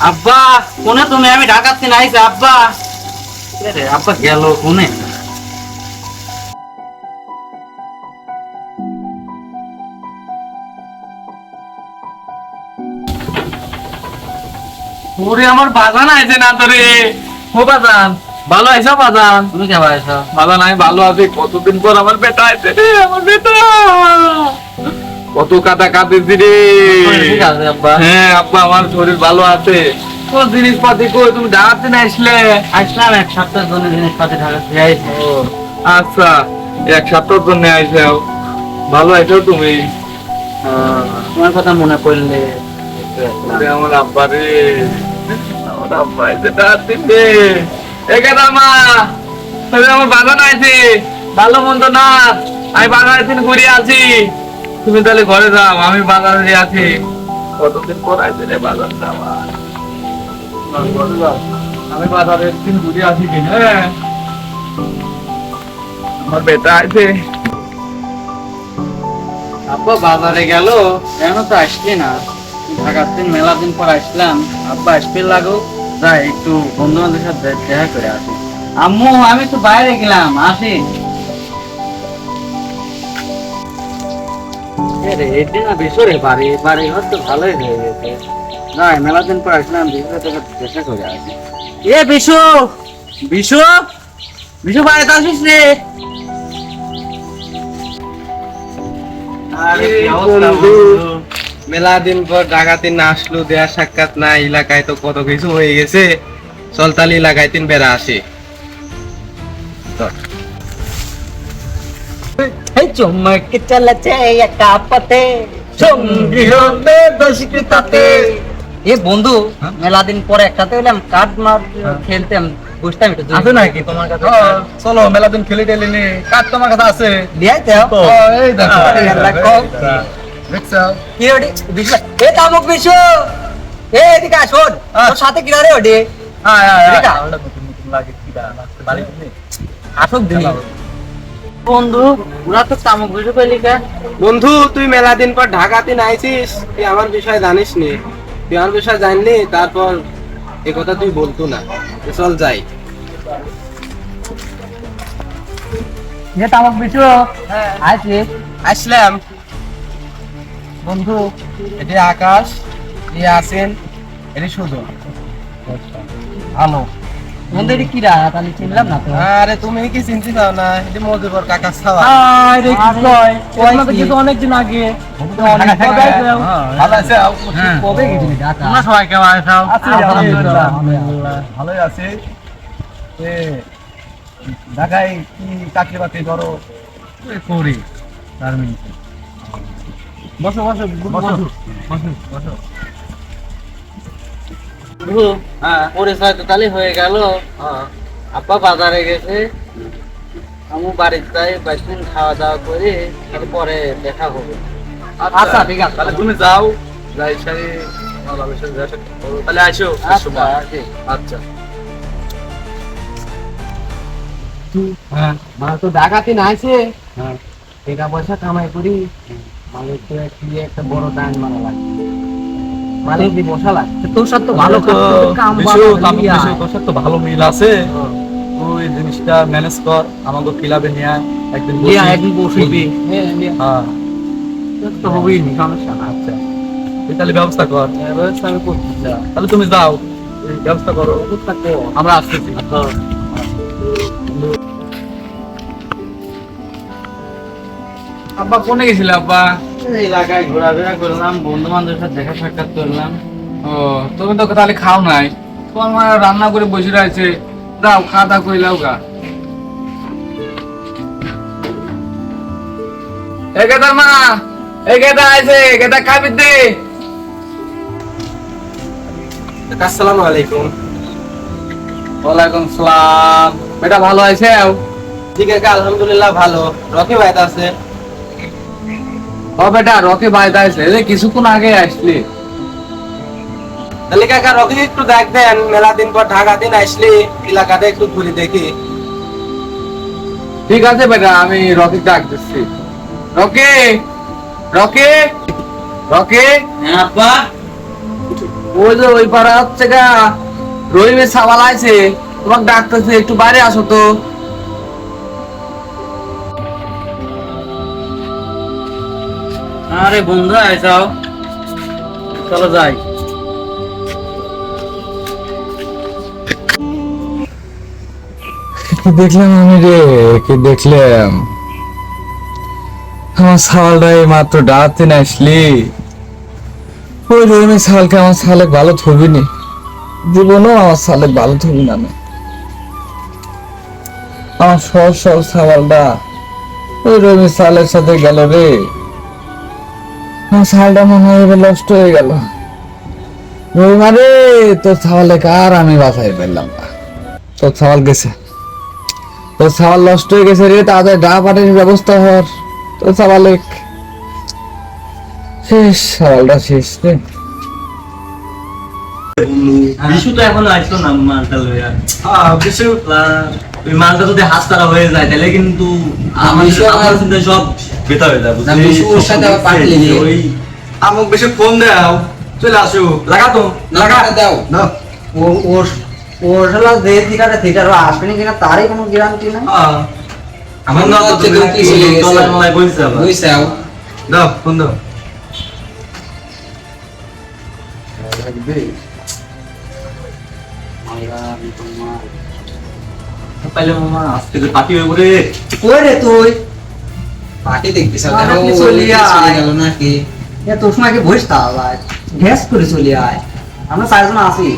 আব্বা কোনে তুমি? আমি ঢাকাতে নাইছে আব্বা। রে আব্বা গেল কোনে? ওরে আমার বাজান আইছে না তোরে? ও বাজান ভালো আইসা বাজান? তুমি কে পাইছো বাজান আমি ভালো আছি। কতদিন পর আমার বেটা আইছে রে আমার বেটা! কত কাটা কাঁদিস রে। হ্যাঁ আব্বা। আমার শরীর ভালো আছে। কোন জিনিসপাতি কই তুমি দাঁড়াতে না আসলে? আসলাম এক সপ্তাহ জন্য জিনিসপাতি ঢাকাতে আচ্ছা এক সপ্তাহ জন্য আইসাও। ভালো তুমি। তোমার কথা মনে পড়লে। আমার আব্বা রে। আমার আব্বা এসে ডাকতে রে এখানে মা? তবে আমার বাগান আছে ভালো মন্দ না। আমি বাগানে দিন ঘুরে আছি। তুমি তাহলে ঘরে যাও আমি বাজারে আছি। কতদিন পর আইছে রে বাজার যাওয়া? আমি বাজারে ঘুরে কি হ্যাঁ। আমার বেটা আছে আব্বা বাজারে গেল কেন তো আসলি না। ঢাকার দিন মেলা দিন পর আসলাম। আব্বা আসতে লাগো যাই একটু বন্ধু বান্ধবের সাথে দেখা করে আসি। আম্মু আমি তো বাইরে গেলাম আসি। রে এদিন না বেসরে বাড়ি বাড়ি ঘর ভালোই হয়ে গেছে। যাই মেলা দিন পর আসলাম বিশুর সাথে দেখা করে আসি। এ বিশু বিশু বিশু বাড়িতে আসিস রে। আরে কি অবস্থা বন্ধু। বন্ধু? মেলা দিন পর ডাকাতিন না আসলো দেয়া সাক্ষাৎ না এলাকায় তো কত কিছু হয়ে গেছে। চলতালি এলাকায় তিন বেড়া আসে। চমক চলেছে একটা পথে। সঙ্গী হবে দশকৃতাতে এ বন্ধু মেলা দিন পরে একসাথে হইলাম কাঠ মার খেলতাম বুঝতাম একটু আছে নাকি তোমার কাছে? চলো মেলা দিন খেলে টেলে নি কাজ তোমার কাছে আছে। লিয়াই তো এই দেখো কি ওডি বিশু এ তামুক বিশু। এ এদিকে আসুন তোর সাথে কি রে ওডি। নতুন নতুন লাগে কি আসুক দিনি বন্ধু ওরা তো তামুক বিশু পেলি বন্ধু তুই মেলা দিন পর ঢাকাতে আইছিস তুই আমার বিষয়ে জানিস নি তুই আমার বিষয়ে জানলি তারপর এ কথা তুই বলতো না। চল যাই। এ তামুক বিশু আইছিস আসলাম। বন্ধু এটি আকাশ এ আছেন এটি শুধু ভালো। কি রা তাহলে চিনলাম না তো। আরে তুমি কি চিনতে পাও না? এটি মধুবর কাকা ছাওয়া। আরে কি কয়? ওখানে তো কিছু অনেক দিন আগে ভালো আছে কবে গেছিলি ঢাকা? তোমরা সবাই কেমন আছো? আলহামদুলিল্লাহ। আলহামদুলিল্লাহ। ভালোই আছি। এ ঢাকায় কি চাকরি বাকরি করো? করি। গার্মেন্টসে বসো বসো। বসো বসো বসো। বন্ধু পরিচয় তো তাহলে হয়ে গেল। আব্বা বাজারে গেছে। আমি বাড়িতে যাই বাইশদিন খাওয়া দাওয়া করে তারপরে দেখা হবে। আচ্ছা ঠিক আছে। তাহলে তুমি যাও যাই সারি। তাহলে আসো আচ্ছা। আচ্ছা। হ্যাঁ মানে তো ডাকাতি না আছে। হ্যাঁ। টাকা পয়সা কামাই করি। মালিক তো কি একটা বড় টাইম মারা লাগে মালিক তোর সাথে ভালো কাম তোর সাথে ভালো মিল আছে। তুই জিনিসটা ম্যানেজ কর আমাকে ক্লাবে নিয়ে একদিন নিয়ে একদিন বসি। হ্যাঁ তো হবেই নি সমস্যা না। আচ্ছা। তুই তাহলে ব্যবস্থা কর। ব্যবস্থা আমি করছি তাহলে তুমি যাও। ব্যবস্থা করো। আমরা আসতেছি। আব্বা কোনে গেছিলে আব্বা? এলাকায় ঘোরাফেরা করলাম বন্ধু বান্ধবের সাথে দেখা সাক্ষাৎ করলাম। ও তুমি তো তাহলে খাও নাই। তোমার মা রান্না করে বসে রয়েছে। দাও খাওয়া দাওয়া করে লাও গা। এ গেদার মা আছে খাবি দে। আসসালামু আলাইকুম। ওয়ালাইকুম সালাম। বেটা ভালো আছে জি কাকা আলহামদুলিল্লাহ ভালো। রকি ভাইত আছে। ও বেটা রকি রে কিছুক্ষণ আগে আসলি। তাহলে কাকা রকি একটু দেখ দেন মেলা দিন পর ঢাকা দিন আসলি এলাকাতে একটু ঘুরে দেখি। ঠিক আছে বেটা আমি রকি ডাক দিচ্ছি রকি রকি রকি। হ্যাঁ ওই যে ওই পাড়া হচ্ছে গা রহিমের সাবাল আছে তোমাকে ডাকতেছে একটু বাইরে আসো তো। আরে বন্ধু আয় যাও। চলো যাই। কি দেখলাম আমি রে? কি দেখলাম? আমার ছাওয়ালটা এই মাত্র ডাকতে না আসলি। ওই রহিমের ছাওয়ালকে আমার ছালে ভালো থবি নি জীবনও আমার ছালে ভালো থবি না আমি। আমার সহজ সহজ ছাওয়ালটা ওই রহিমের ছালের সাথে গেল রে। ছালটা মনে হয় এবার নষ্ট হয়ে গেল। রহিমা রে তোর ছাওয়ালে কার আমি বাঁচাই পেলাম না। তোর ছাওয়াল গেছে। তোর সাওয়াল নষ্ট হয়ে গেছে রে তাদের ডা পাটের ব্যবস্থা হওয়ার তোর সাওয়ালে শেষ সাওয়ালটা শেষ রে। বিশু তো এখনও আসলো না মালটা লইয়া বিশু ওই মালটা যদি হাতছাড়া হয়ে যায় তাহলে কিন্তু আমার- আমার চিন্তা সব বেতা হয়ে যাবে ওর সাথে ওই আমাকে বেশি ফোন দাও চলে আসো। লাগা তো লাগা। দাও। দাও ও- ওর ওর হলো যে দিকারে থিয়েটার আসবে কিনা তারই কোনো গ্যারান্টি নাই হ্যাঁ। আমার মনে হচ্ছে তুমি কি মলায় বলছে আবার। বুঝছাও দাও ফোন দাও। পাইলে মামা আজকে যে পার্টি হয়ে পড়ে কই রে তুই? পার্টি দেখতেছ আরে দেখো আপনি চলে। গেল নাকি? এ তোর সময় কি বসে তাহলে গ্যাস করে চলে আয়। আমরা চারজন আছি।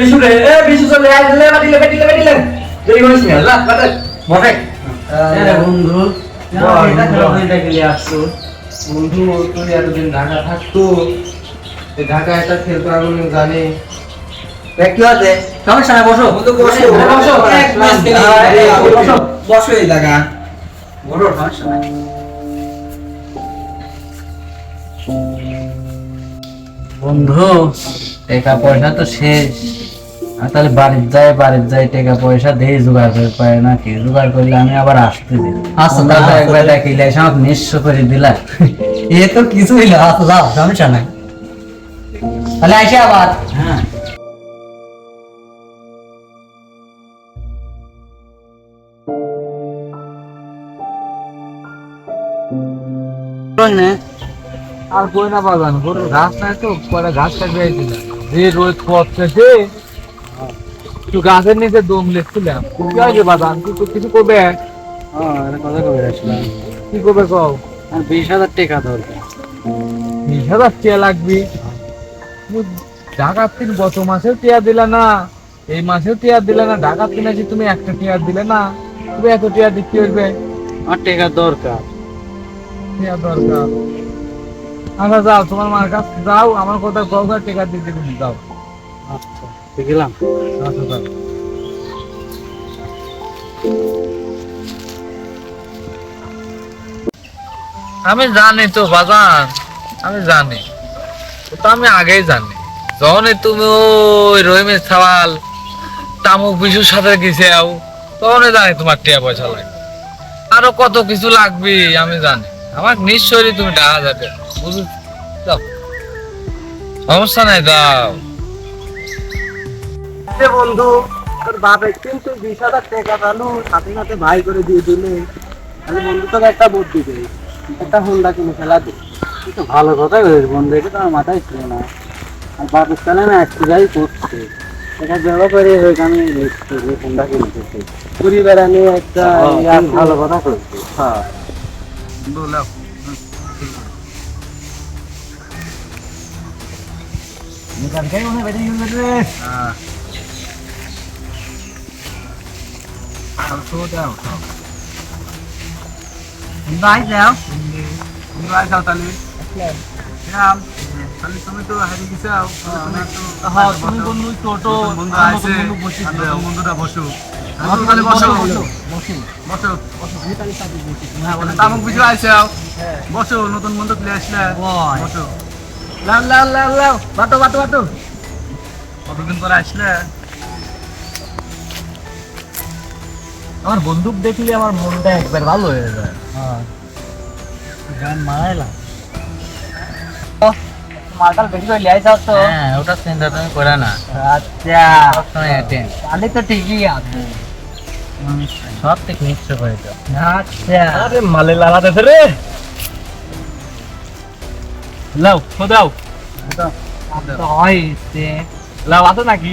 বিশু রে এ বিশু চলে আয়। লে বাড়ি লে বাড়ি লে বাড়ি লে দেরি করিস না লা বটে আরে বন্ধু। বন্ধু তুই এতদিন ঢাকা থাকতো ঢাকা একটা খেলতো আমি জানি এ, কি আছে সমস্যা নাই বসো। বন্ধু বসো। বসো। এক মাস থেকে আরে, বসো। বসো এই জায়গা। বসো সমস্যা নাই। বন্ধু টাকা পয়সা তো শেষ। তাহলে বাড়ির যাই বাড়ির যাই টাকা পয়সা দিয়ে জোগাড় করে পারে না কি? জোগাড় করলে আমি আবার আসতে দিই। আচ্ছা দাদা একবার ডাকিলে এসে আমাকে নিঃস্ব করে দিলা। এ তো কিছুই না আচ্ছা যাও সমস্যা নাই। তাহলে আসে আবার। হ্যাঁ। আর কই না বাগান ঘাস নাই তো পরে ঘাস কাটবে যে রোদ পড়তেছে। একটু গাছের নিচে দম লেখছিলাম কি হয়েছে বাগান কি কিছু করবে? কথা কবে আসলাম। কি করবে কও? আর বিশ হাজার টাকা দরকার। বিশ হাজার টিয়া লাগবি? ঢাকার তিন গত মাসেও টিয়া দিলে না এই মাসেও টিয়া দিলে না ঢাকার তিন আছে তুমি একটা টিয়া দিলে না? তুমি এত টিয়া দিতে হইবে আমার টাকা দরকার। টিয়া দরকার। আচ্ছা যাও তোমার মার কাছে যাও আমার কথা কও টিকা দিতে যাও। আচ্ছা। গেলাম আমি জানি তো বাজান, আমি জানি। তো আমি আগেই জানি। যখনই তুমি ওই রহিমের সওয়াল তামুক বিশুর সাথে গেছে আও, তখনই জানি তোমার টিয়া পয়সা লাগবে। আরও কত কিছু লাগবে, আমি জানি। আমার নিশ্চয়ই তুমি টাকা যাবে বুঝলি সমস্যা নাই দাও যে বন্ধু। তোর বাপে কিন্তু বিশ হাজার টাকা চালু সাথে সাথে ভাই করে দিয়ে দিলে। তাহলে বন্ধু তোকে একটা বুদ্ধি দেই। একটা হোন্ডা কিনে ফেলা দে। তো ভালো কথাই বলিস বন্ধু। এটা তো আমার মাথায় ছিল না। আর বাপের চালে না একটু যাই করছে। এটা জড়ো করে হোক আমি কোনটা কিনতেছি। ঘুরি বেড়ানি একটা ভালো কথা করছিস হ্যাঁ। তুমি বন্ধু টোটো বন্ধু আছে বন্ধুটা বসো তামুক নতুন বন্ধু প্লে আসলে বসো লাও লাও লাও বাটো বাটো বাটো কতদিন পরে আসলে আমার বন্দুক দেখলে আমার মনটা একবার ভালো হয়ে যায়। গান মারাইলাম। মার্কাল বেশি করে লিয়াই যাও তো। হ্যাঁ ওটা চিন্তা তুমি করে না। আচ্ছা। সবসময় অ্যাটেন্ড তাহলে তো ঠিকই আছে। সব ঠিক নিশ্চয় করে দাও। আচ্ছা। আরে মালে লাগাতে রে। লাও দাও। তো হয়েছে। লাও আছে নাকি?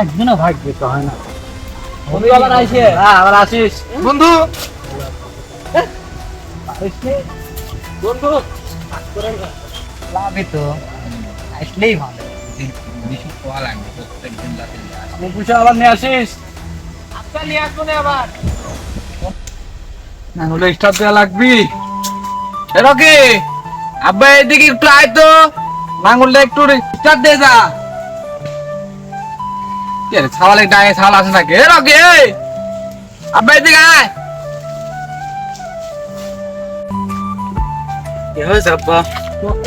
একদিনও ভাগ্যে তো হয় না। বন্ধু আবার আইছে হ্যাঁ আবার আসিস। বন্ধু! বন্ধু! লাভই তো। আসলেই ভালো। বেশি খাওয়া লাগবে প্রত্যেকদিন রাতে আমি আবার নিয়ে আসিস। আজকে নিয়ে আসব না আবার। না হলে স্টার্ট দেওয়া লাগবি। এর কি আব্বা এদিকে একটু আয় তো। নাঙ্গলটা একটু স্টার্ট দে যা। কে রে ছাওয়ালে ডায়ে ছাওয়াল আছে নাকি? এর কি এই! আব্বা এদিকে আয়! কি হয়েছে আব্বা?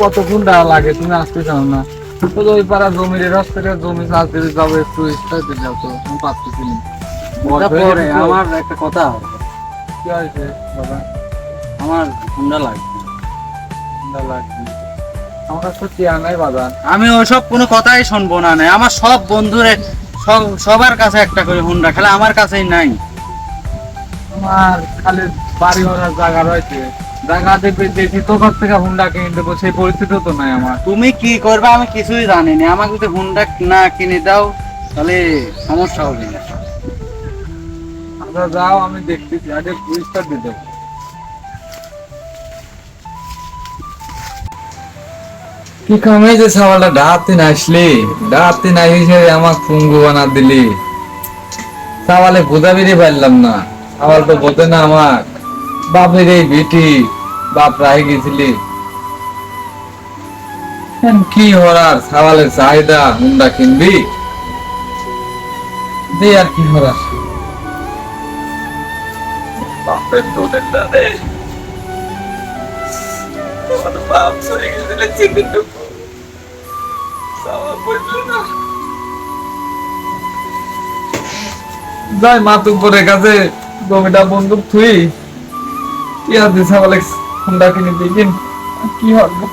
কত ঘণ্টা লাগে তুমি আসতে চাও না। তো ওই পাড়া জমির রাস্তাটা জমি চাষ দিতে যাব একটু স্টার্ট দিয়ে যাও তো আমি আমার একটা কথা। কি হয়েছে বাবা? আমার ঠান্ডা ঠান্ডা আমার কাছে নাই বাজার আমি ওসব কোনো কথাই শুনব না নাই আমার সব বন্ধুরে সবার কাছে একটা করে হুন্ডা খেলে আমার কাছেই নাই। আমার খালি বাড়ি ঘরের জায়গা রয়েছে। জায়গা দেখবে দেখি তোকার থেকে হুন্ডা কিনে দেবো সেই পরিস্থিতি তো নাই আমার। তুমি কি করবে আমি কিছুই জানি না আমাকে যদি হুন্ডা না কিনে দাও তাহলে সমস্যা হবে। না আচ্ছা যাও আমি দেখতেছি। আগে পুলিশটা দিয়ে দেবো। কি কামে যে ডাহাতে না আসলি ডাহাতে না এসে আমার পুঙ্গু বানা দিলি। সাওয়ালে বোঝাবিরি পারলাম না। সাওয়াল তো বোঝে না আমার বাপের এই বিটি, বাপ রাহি গেছিলি। কি হরার? সাওয়ালের চাহিদা, হুন্ডা কিনবি? দে আর কি হরার? বাপের তোদের দাদে। বাপ চলে গেছিল চিকিৎসা সাওয়াল মা না পরে মাতুব্বরের কাছে জমিটা বন্দুক থুই কি আর দিশা বলে হুন্ডা কিনে দিন কি হবে?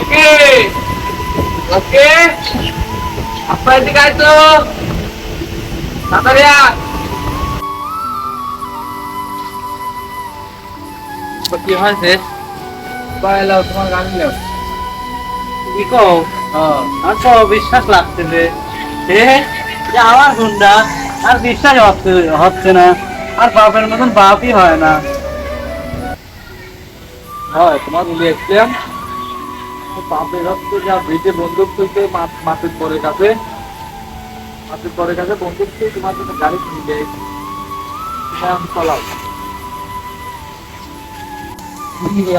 ওকে। ওকে। তাড়াতাড়ি কি হয়েছে? তোমার কি আমার তো বিশ্বাস লাগছে যে যে আমার আর বিশ্বাস হচ্ছে হচ্ছে না। আর বাপের মতন বাপই হয় না। হয় তোমার বলি যা বন্দুক তুলতে পরে কাছে পরে কাছে বন্দুক তুলে তোমার জন্য গাড়ি চালাও ইয়ে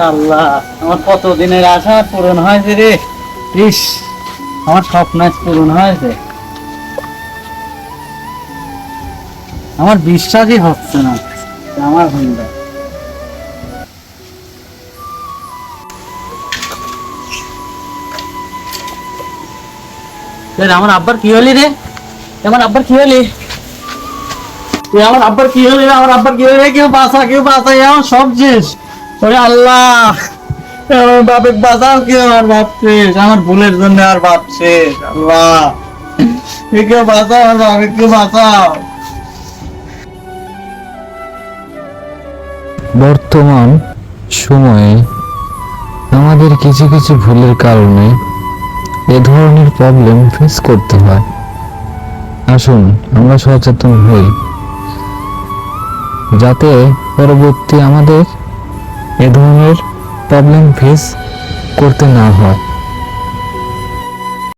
আমার কত দিনের আশা পূরণ হয়েছে রে? ইস, আমার স্বপ্ন পূরণ হয়েছে। আমার বিশ্বাসই হচ্ছে না আমার হুন্ডা। আমার আব্বার কি হলি রে? আমার আব্বার কি হলি? আমার আব্বার কি হলি রে? আমার আব্বার কি হলি রে? কেউ বাঁচা, কেউ আমার সব ওরে আল্লাহ আমার বাপের কেউ বাপ শেষ। আমার ভুলের জন্য আর শেষ, আল্লাহ। কেউ বাঁচাও, আমার বাপে কেউ বর্তমান সময়ে আমাদের কিছু কিছু ভুলের কারণে এ ধরনের প্রবলেম ফেস করতে হয়। আসুন, আমরা সচেতন হই। যাতে পরবর্তী আমাদের এ ধরনের প্রবলেম ফেস করতে না হয়।